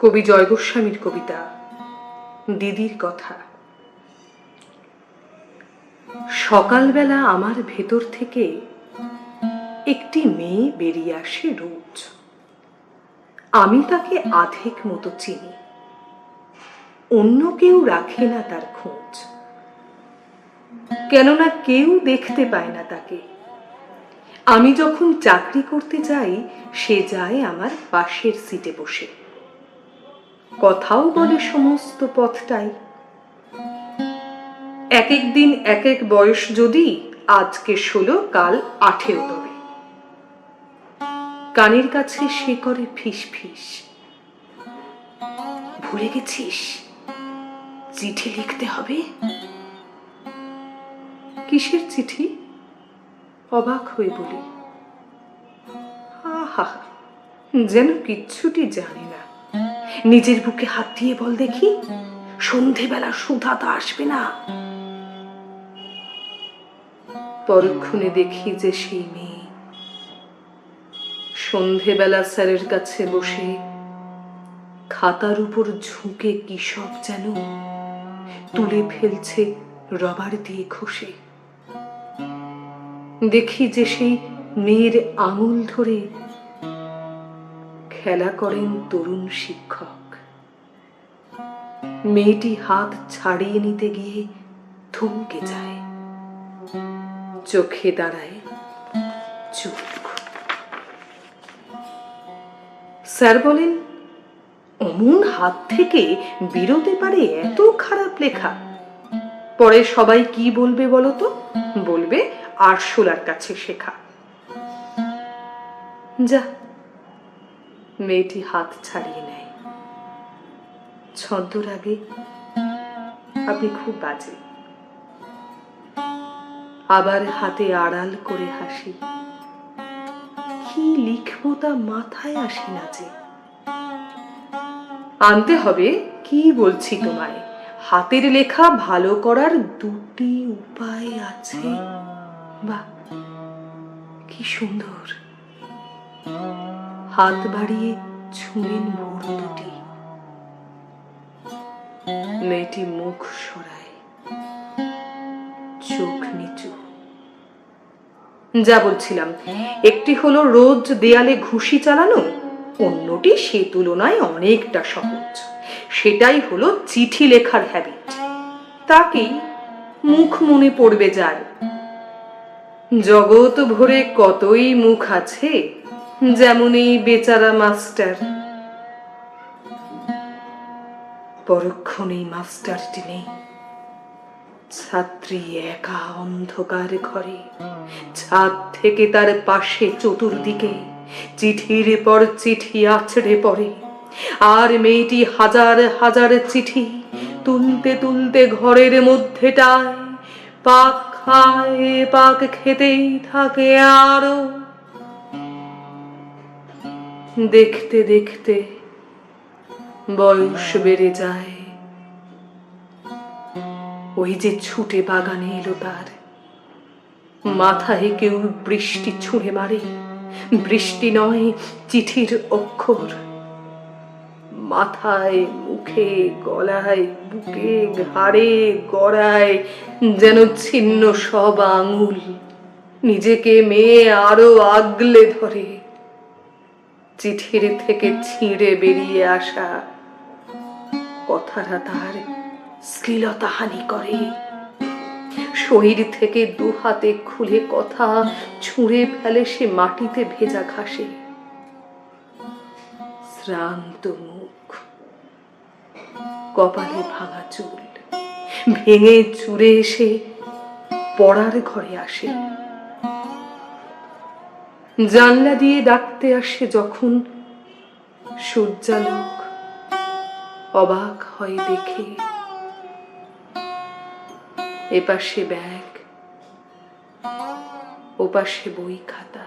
কবি জয় গোস্বামীর কবিতা, দিদির কথা। সকালবেলা আমার ভেতর থেকে একটি মেয়ে বেরিয়ে আসে রোজ। আমি তাকে আধেক মতো চিনি। অন্য কেউ রাখে না তার খোঁজ। কেননা কেউ দেখতে পায় না তাকে। আমি যখন চাকরি করতে যাই, সে যায় আমার পাশের সিটে বসে। কথাও বলে সমস্ত পথটাই। এক এক দিন এক এক বয়স যদি, আজকে ষোলো, কাল আঠেরো তবে। কানের কাছে সে করে ফিস ফিস। ভুলে গেছিস? চিঠি লিখতে হবে? কিসের চিঠি? অবাক হয়ে বলি। আহা, যেন কিচ্ছুটি জানি নিজের বুকে হাত দিয়ে বল দেখি। সন্ধেবেলা সুধা তো আসবে না। পরক্ষণে দেখি যে সেই মেয়ে। সন্ধেবেলা স্যারের কাছে বসে খাতার উপর ঝুঁকে কি সব যেন তুলে ফেলছে রবার দিয়ে খসে দেখি যে সেই মেয়ের আঙুল ধরে খেলা করেন তরুণ শিক্ষক। মেয়েটি হাত ছাড়িয়ে নিতে গিয়ে থমকে যায়। চোখে দাঁড়ায় চুপ। স্যার বলেন, অমন হাত থেকে বেরোতে পারে এত খারাপ লেখা। পরে সবাই কি বলবে বলতো বলবে আরশোলার কাছে শেখা। যা মেয়েটি হাত ছাড়িয়ে নেয়। ছন্দর আগে আপনি খুব বাজে। আবার হাতে আড়াল করে হাসি। কি লিখব তা মাথায় আসে না যে। আনতে হবে কি বলছি তোমায়? হাতের লেখা ভালো করার দুটি উপায় আছে। বাহ, কি সুন্দর। হাত বাড়িয়ে ছুঁলেন ভোর দুটি। মেয়েটি মুখ সরায়, চোখ নিচু। যা বলছিলাম, একটি হলো রোজ দেয়ালে ঘুষি চালানো, অন্যটি সে তুলনায় অনেকটা সহজ। সেটাই হলো চিঠি লেখার হ্যাবিট তাকেই মুখ মনে পড়বে যার। জগৎ ভরে কতই মুখ আছে যেমন এই বেচারা মাস্টার। পরক্ষণেই মাস্টারটি নেই। ছাত্রী একা অন্ধকার ঘরে, ছাদ থেকে তার পাশে চতুর্দিকে, চিঠির পর চিঠি আছড়ে পড়ে। আর মেয়েটি হাজার হাজার চিঠি তুলতে তুলতে ঘরের মধ্যেটায় পাক খায়, পাক খেতেই থাকে আরও দেখতে দেখতে বয়স বেড়ে যায়। ওই যে ছুটে বাগানে এলো তার। মাথায় কেউ বৃষ্টি ছুঁড়ে মারে। বৃষ্টি নয়, চিঠির অক্ষর। মাথায়, মুখে, গলায়, বুকে, ঘাড়ে, গড়ায় যেন ছিন্ন সব আঙুল। নিজেকে মেয়ে আরও আগলে ধরে। চিঠির থেকে ছিঁড়ে বেরিয়ে আসা কথাটা তার শ্লীলতাহানি করে। শরীর থেকে দু হাতে খুলে কথা ছুঁড়ে ফেলে সে মাটিতে ভেজা ঘাসে। শ্রান্ত মুখ, কপালে ভাঙা চুল, ভেঙে চুরে এসে পড়ার ঘরে আসে। জানলা দিয়ে ডাকতে আসে যখন সূর্যালোক অবাক হয় দেখে। এপাশে ব্যাগ, ওপাশে বই খাতা,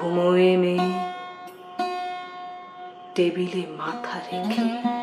ঘুমোয় মেয়ে, টেবিলে মাথা রেখে।